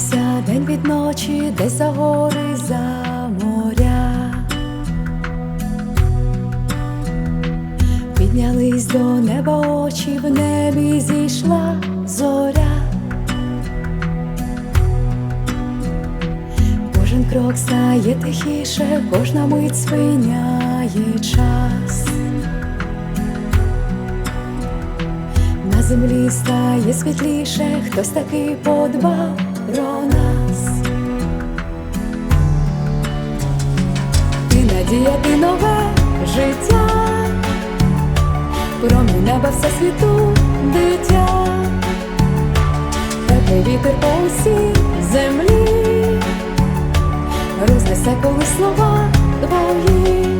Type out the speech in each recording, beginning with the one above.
ховався день від ночі, десь за гори, за моря. Піднялись до неба очі, в небі зійшла зоря. Кожен крок стає тихіше, кожна мить спиняє час. На землі стає світліше, хтось таки подбав про нас. Ти надія, ти нове життя, промінь неба все світу дитя, теплий вітер по усій землі, рознесе коли слова твої.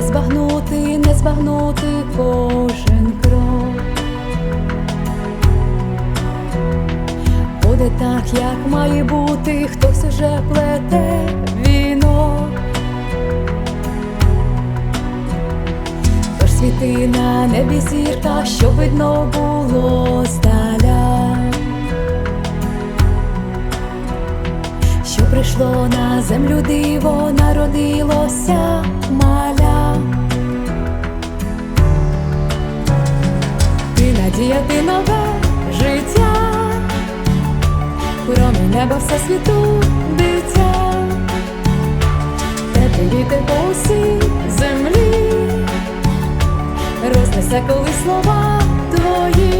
Не збагнути, не збагнути кожен крок. Буде так, як має бути, хтось уже плете вінок. Тож світи на небі зірка, щоб видно було здаля. Прийшло на землю диво, народилося маля. Ти надія, ти нове життя, промінь неба все світу дитя, теплий вітер по усій землі, рознесе коли слова твої.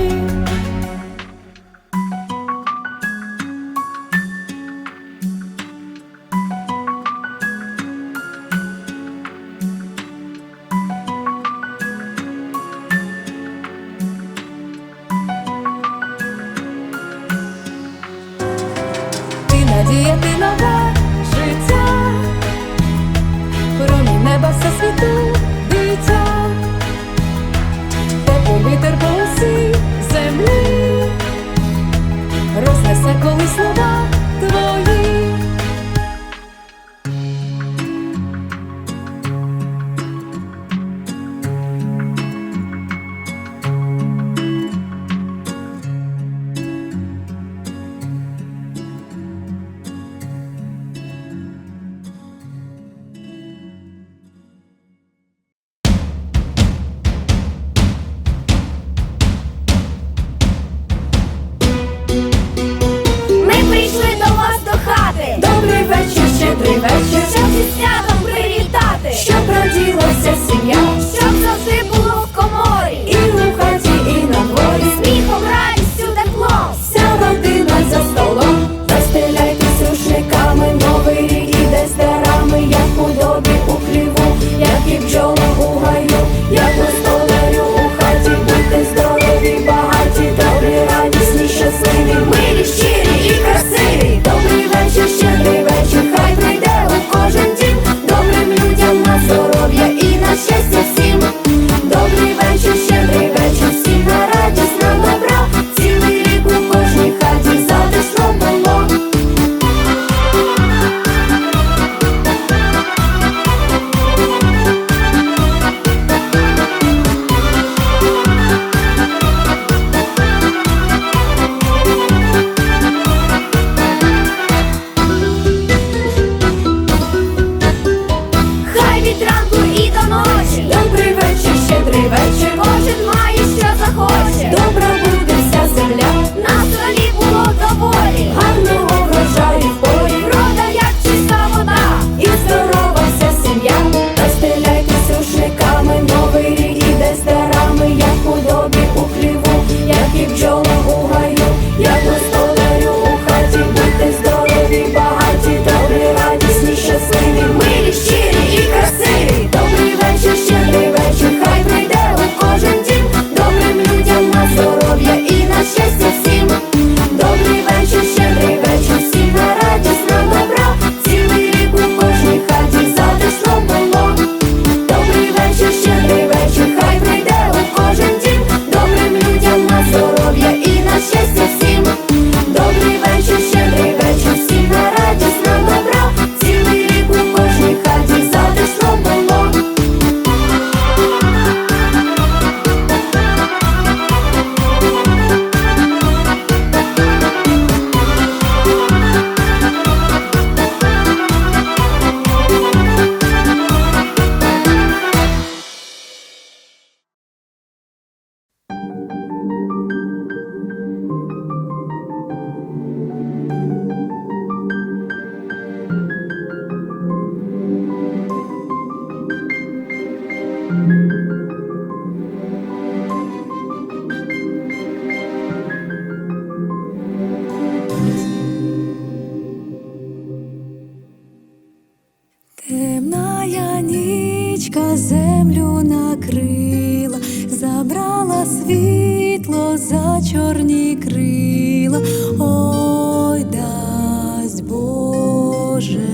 Чорні крила. Ой, дасть Боже,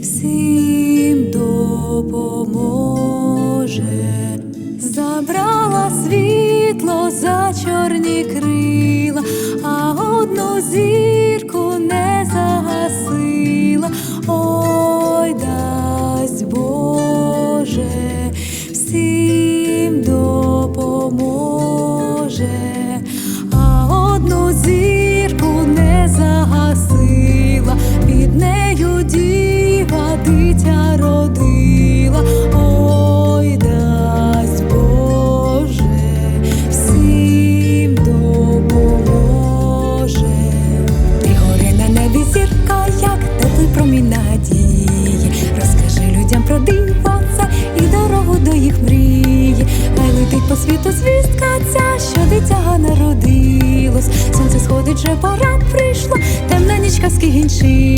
всім допоможе. Забрала світло за чорні крила, а одну зірку нічка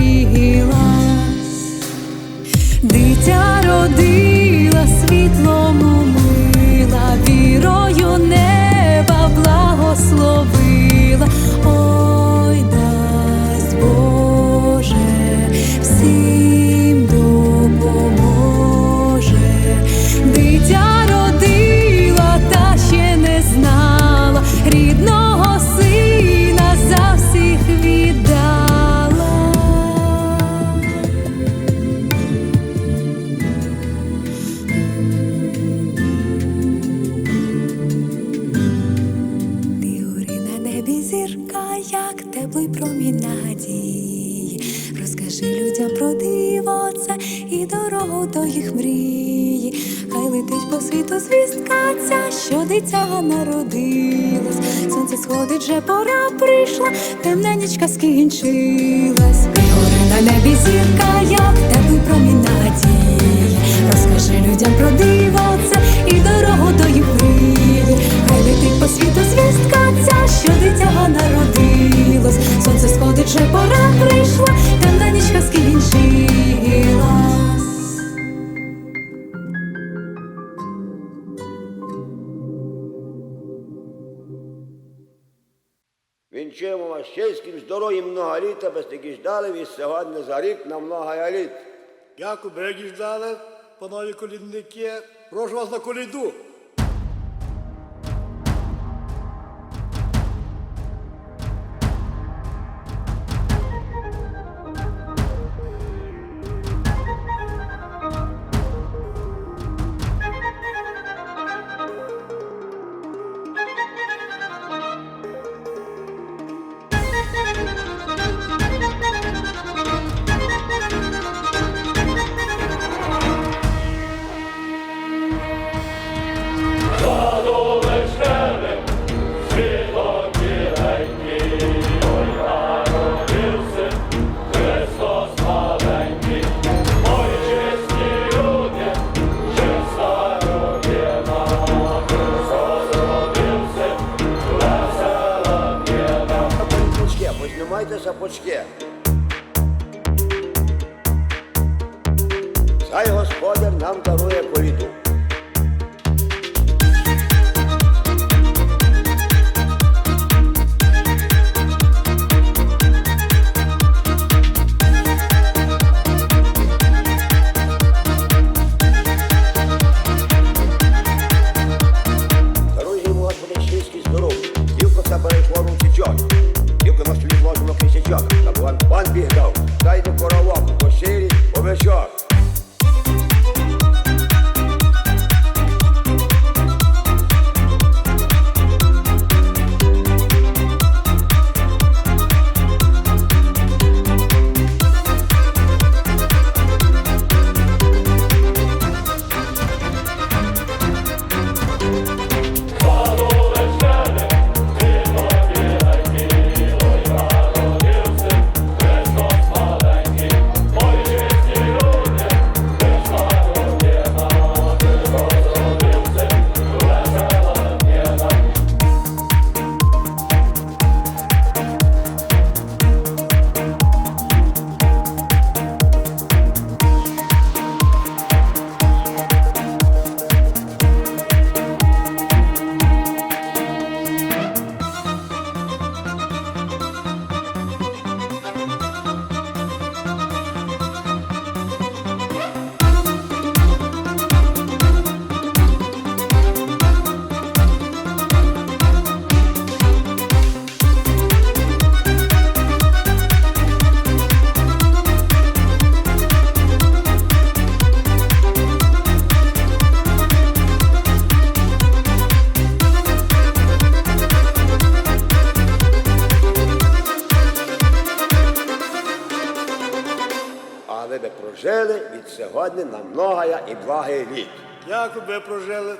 темна скінчилась. горе на небі зірка, як тебе промінь надії. Розкажи людям про диво це і дорогу до їх. Хай летить по світу звістка ця, що дитя народилось. Сонце сходить, вже пора прийшла, темна нічка скінчилась. Вінчуємо вас чеським здоров'ям много літа, без такі ждали, і сьогодні за рік на много літ. Дякую, берегі ждали, панові колідники. Прошу вас на коліду. Сапочки. Хай господар нам дарує коліду. здоровая і благий вік. Дякую, ви прожили.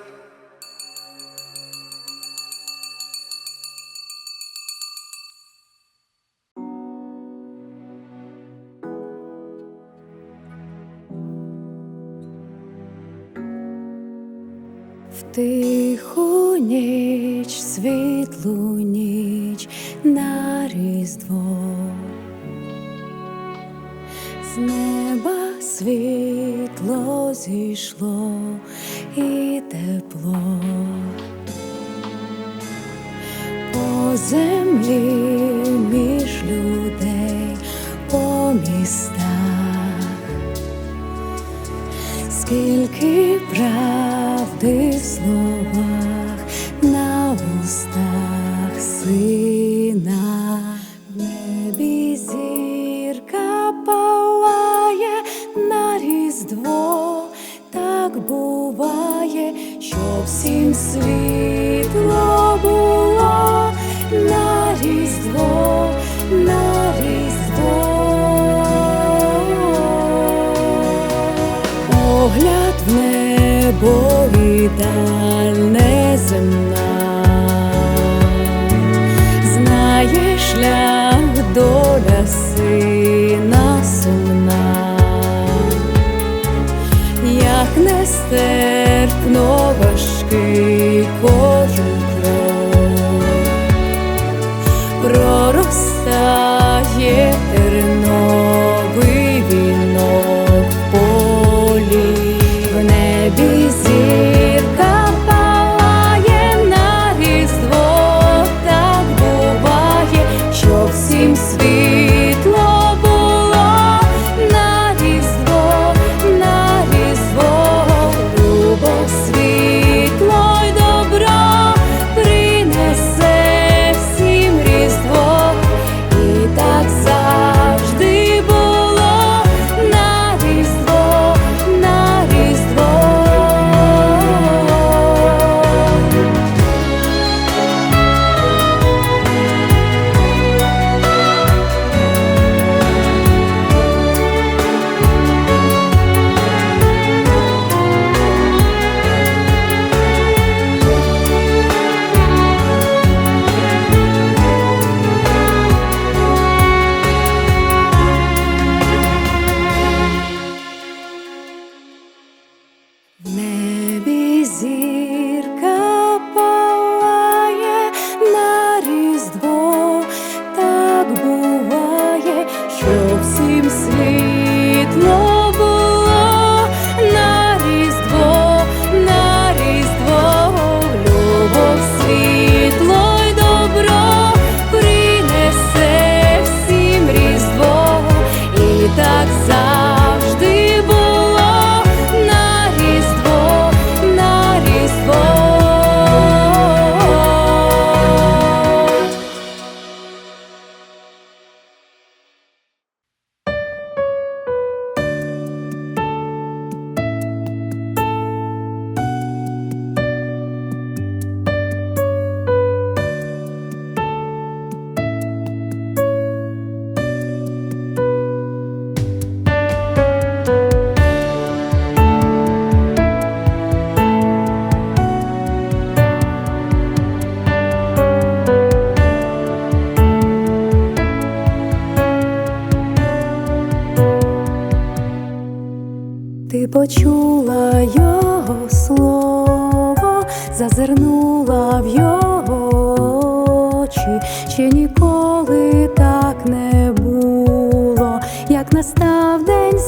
В тиху ніч, світлу ніч на різдво з неба світ розійшло. І Dalle Semmel почула його слово, зазирнула в його очі, ще ніколи так не було, як настав день.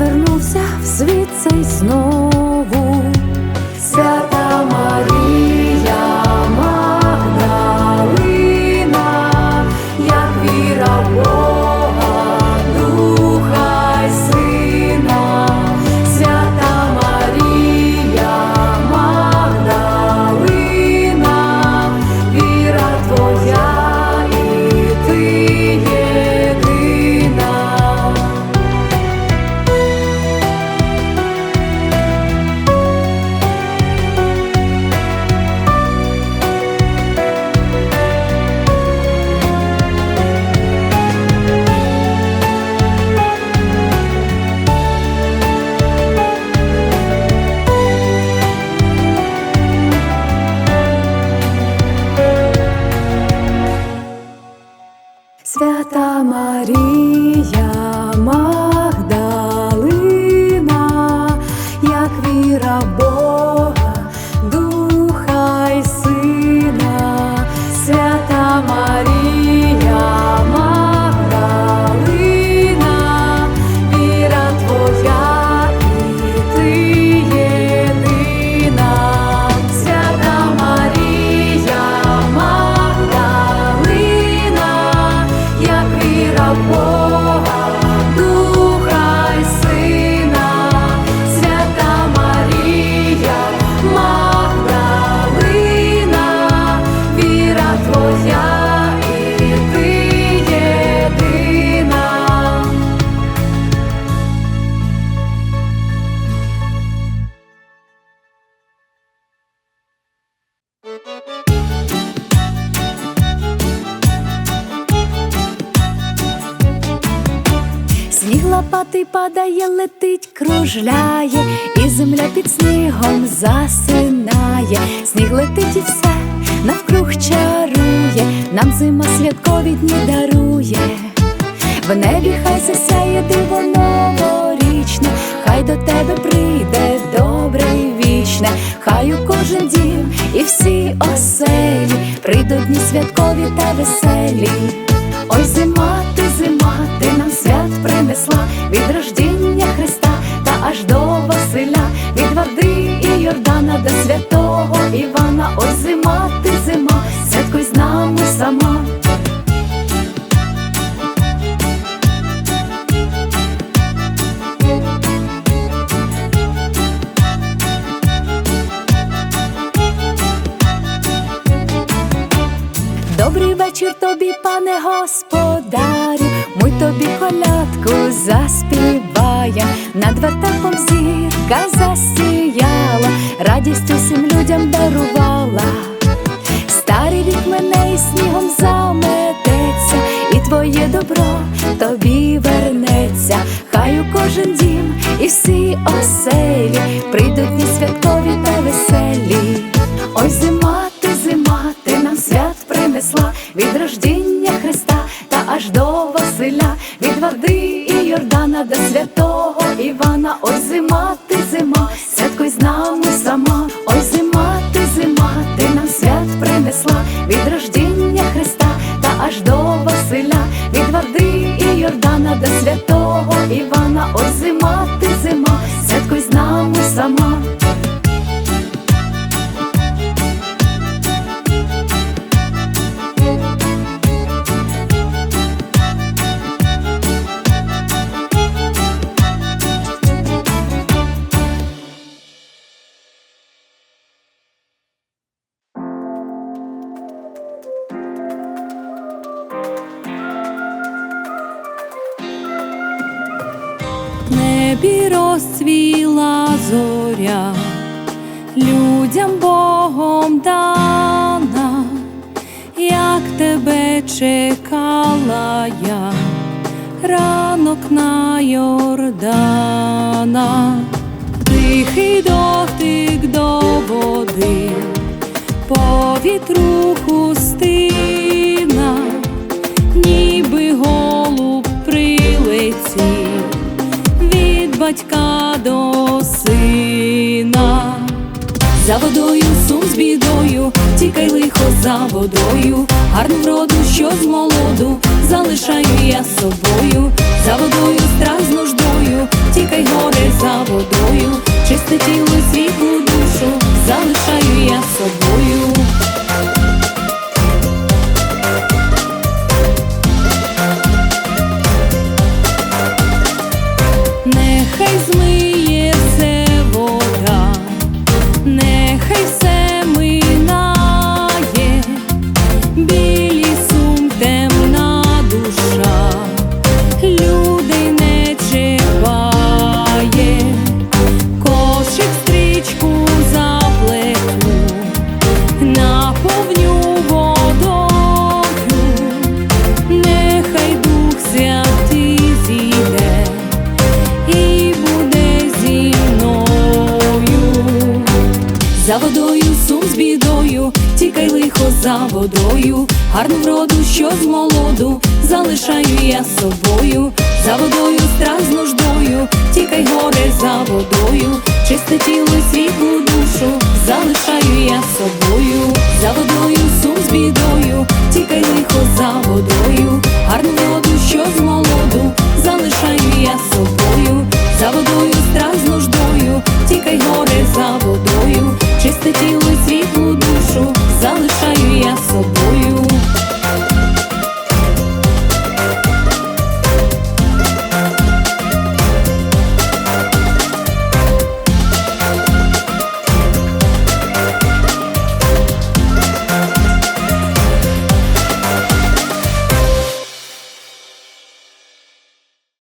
Вернувся в світ падає, летить, кружляє, і земля під снігом засинає, сніг летить і все навкруг чарує, нам зима святкові дні дарує. В небі хай засяє диво новорічне, хай до тебе прийде добре і вічне, хай у кожен дім і всі оселі прийдуть дні святкові та веселі. Ой, зима, аж до Василя, від води і Йордана до святого Івана. Ой, зима, ти зима, святкуй з нами сама. Добрий вечір тобі, пане господарю, ми тобі колядку заспіваєм, над вертепом зірка засіяла, радість усім людям дарувала. Старий рік мене і снігом замететься, і твоє добро тобі вернеться, хай у кожен дім і всі оселі прийдуть дні святкові та веселі. Ой, зима, ти зима, ти нам свят принесла від рождіння Христа та аж до Василя, від води і Йордана до святого святого на Йордана, тихий дотик до води, по вітру хустина, ніби голуб прилетів від батька до сина, за водою сум з бідою, тікай лихо за водою, гарну вроду, що з молоду залишаю я собою, за водою страх з нуждою, тікай горе за водою, чисте тіло світлу душу, залишаю я собою.